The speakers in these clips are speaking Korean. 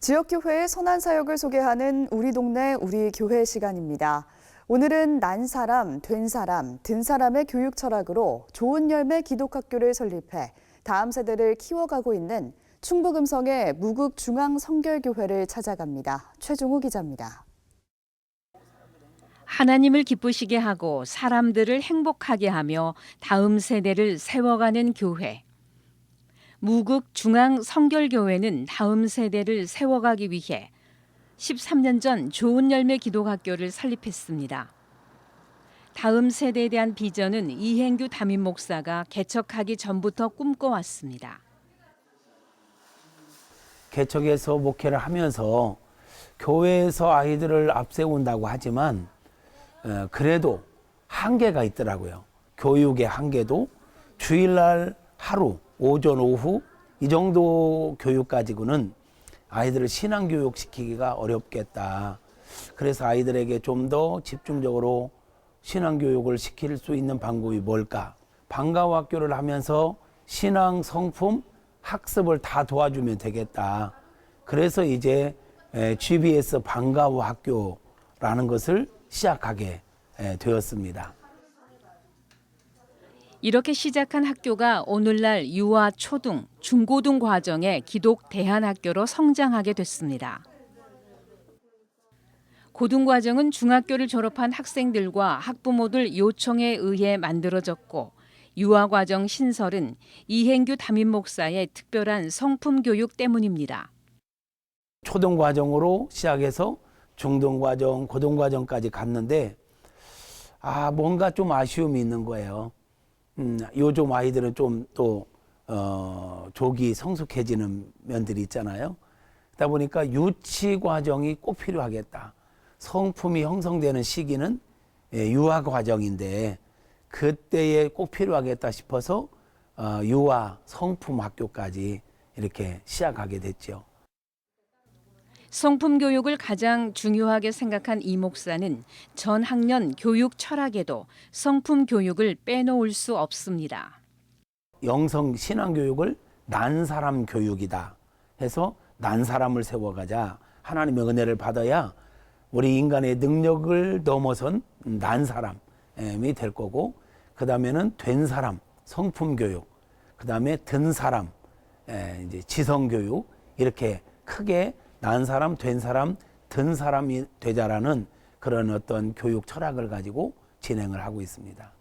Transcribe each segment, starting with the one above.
지역교회의 선한 사역을 소개하는 우리 동네 우리 교회 시간입니다. 오늘은 난 사람, 된 사람, 든 사람의 교육 철학으로 좋은 열매 기독학교를 설립해 다음 세대를 키워가고 있는 충북음성의 무국 중앙 성결교회를 찾아갑니다. 최종우 기자입니다. 하나님을 기쁘시게 하고 사람들을 행복하게 하며 다음 세대를 세워가는 교회. 무국 중앙 성결교회는 다음 세대를 세워가기 위해 13년 전 좋은 열매 기독학교를 설립했습니다. 다음 세대에 대한 비전은 이행규 담임 목사가 개척하기 전부터 꿈꿔왔습니다. 개척해서 목회를 하면서 교회에서 아이들을 앞세운다고 하지만 어, 그래도 한계가 있더라고요. 교육의 한계도 주일날 하루 오전 오후 이 정도 교육 가지고는 아이들을 신앙 교육 시키기가 어렵겠다. 그래서 아이들에게 좀 더 집중적으로 신앙 교육을 시킬 수 있는 방법이 뭘까? 방과후 학교를 하면서 신앙 성품 학습을 다 도와주면 되겠다. 그래서 이제 에, GBS 방과후 학교라는 것을 시작하게 에, 되었습니다. 이렇게 시작한 학교가 오늘날 유아 초등, 중고등 과정의 기독 대안학교로 성장하게 됐습니다. 고등과정은 중학교를 졸업한 학생들과 학부모들 요청에 의해 만들어졌고 유아과정 신설은 이행규 담임 목사의 특별한 성품 교육 때문입니다. 초등 과정으로 시작해서 중등 과정, 고등 과정까지 갔는데 아 뭔가 좀 아쉬움이 있는 거예요. 음, 요즘 아이들은 좀또 어, 조기 성숙해지는 면들이 있잖아요. 그러다 보니까 유치 과정이 꼭 필요하겠다. 성품이 형성되는 시기는 예, 유아 과정인데 그때에 꼭 필요하겠다 싶어서 어, 유아 성품 학교까지 이렇게 시작하게 됐죠. 성품 교육을 가장 중요하게 생각한 이 목사는 전 학년 교육 철학에도 성품 교육을 빼놓을 수 없습니다. 영성 신앙 교육을 난 사람 교육이다 해서 난 사람을 세워가자 하나님의 은혜를 받아야 우리 인간의 능력을 넘어선 난 사람이 될 거고 그 다음에는 된 사람 성품 교육 그 다음에 든 사람 에, 이제 지성 교육 이렇게 크게 난 사람 된 사람 든 사람이 되자라는 그런 어떤 교육 철학을 가지고 진행을 하고 있습니다.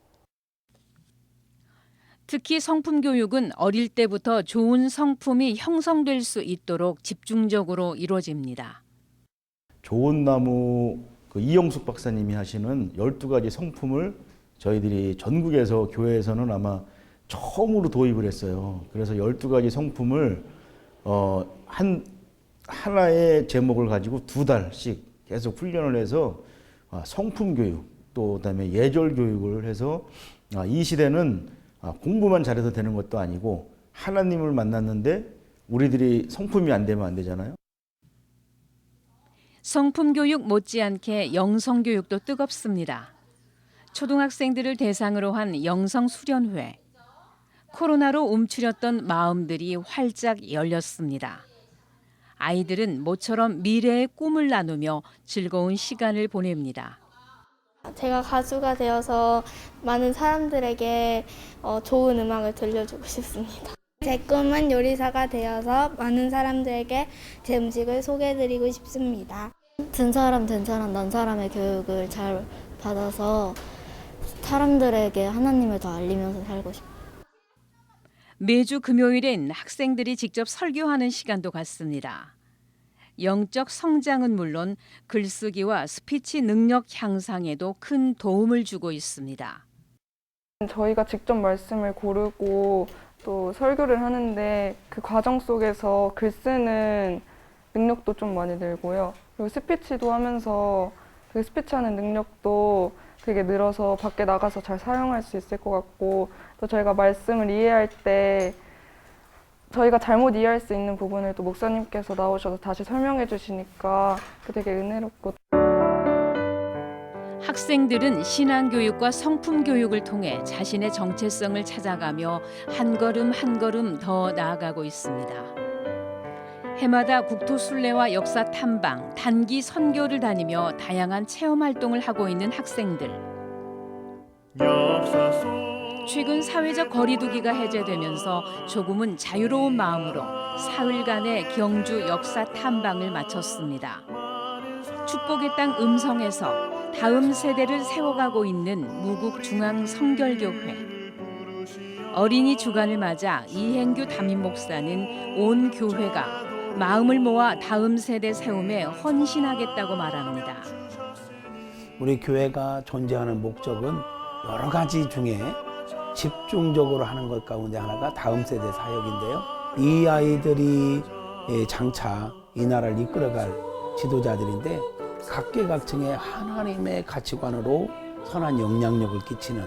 특히 성품 교육은 어릴 때부터 좋은 성품이 형성될 수 있도록 집중적으로 이루어집니다. 좋은 나무 그 이영숙 박사님이 하시는 12가지 성품을 저희들이 전국에서 교회에서는 아마 처음으로 도입을 했어요. 그래서 12가지 성품을 어, 한 하나의 제목을 가지고 두 달씩 계속 훈련을 해서 아, 성품 교육 또 그다음에 예절 교육을 해서 아, 이 시대는 아, 공부만 잘해서 되는 것도 아니고 하나님을 만났는데 우리들이 성품이 안 되면 안 되잖아요. 성품 교육 못지않게 영성 교육도 뜨겁습니다. 초등학생들을 대상으로 한 영성 수련회. 코로나로 움츠렸던 마음들이 활짝 열렸습니다. 아이들은 모처럼 미래의 꿈을 나누며 즐거운 시간을 보냅니다. 제가 가수가 되어서 많은 사람들에게 어, 좋은 음악을 들려주고 싶습니다. 제 꿈은 요리사가 되어서 많은 사람들에게 제 음식을 소개해드리고 싶습니다. 든 사람 된 사람 난 사람의 교육을 잘 받아서 사람들에게 하나님을 더 알리면서 살고 싶어요. 매주 금요일엔 학생들이 직접 설교하는 시간도 갖습니다. 영적 성장은 물론 글쓰기와 스피치 능력 향상에도 큰 도움을 주고 있습니다. 저희가 직접 말씀을 고르고 또 설교를 하는데 그 과정 속에서 글 쓰는 능력도 좀 많이 늘고요. 그리고 스피치도 하면서 그 스피치하는 능력도 되게 늘어서 밖에 나가서 잘 사용할 수 있을 것 같고 또 저희가 말씀을 이해할 때 저희가 잘못 이해할 수 있는 부분을 또 목사님께서 나오셔서 다시 설명해 주시니까 그 되게 은혜롭고 학생들은 신앙 교육과 성품 교육을 통해 자신의 정체성을 찾아가며 한 걸음 한 걸음 더 나아가고 있습니다. 해마다 국토 순례와 역사 탐방, 단기 선교를 다니며 다양한 체험 활동을 하고 있는 학생들. 최근 사회적 거리두기가 해제되면서 조금은 자유로운 마음으로 사흘간의 경주 역사 탐방을 마쳤습니다. 축복의 땅 음성에서 다음 세대를 세워가고 있는 무국 중앙 성결교회. 어린이 주간을 맞아 이행규 담임 목사는 온 교회가 마음을 모아 다음 세대 세움에 헌신하겠다고 말합니다. 우리 교회가 존재하는 목적은 여러 가지 중에 집중적으로 하는 것 가운데 하나가 다음 세대 사역인데요. 이 아이들이 예, 장차 이 나라를 이끌어갈 지도자들인데 각계각층의 하나님의 가치관으로 선한 영향력을 끼치는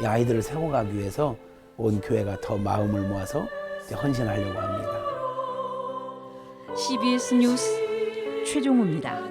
이 아이들을 세워가기 위해서 온 교회가 더 마음을 모아서 헌신하려고 합니다. CBS 뉴스 최종우입니다.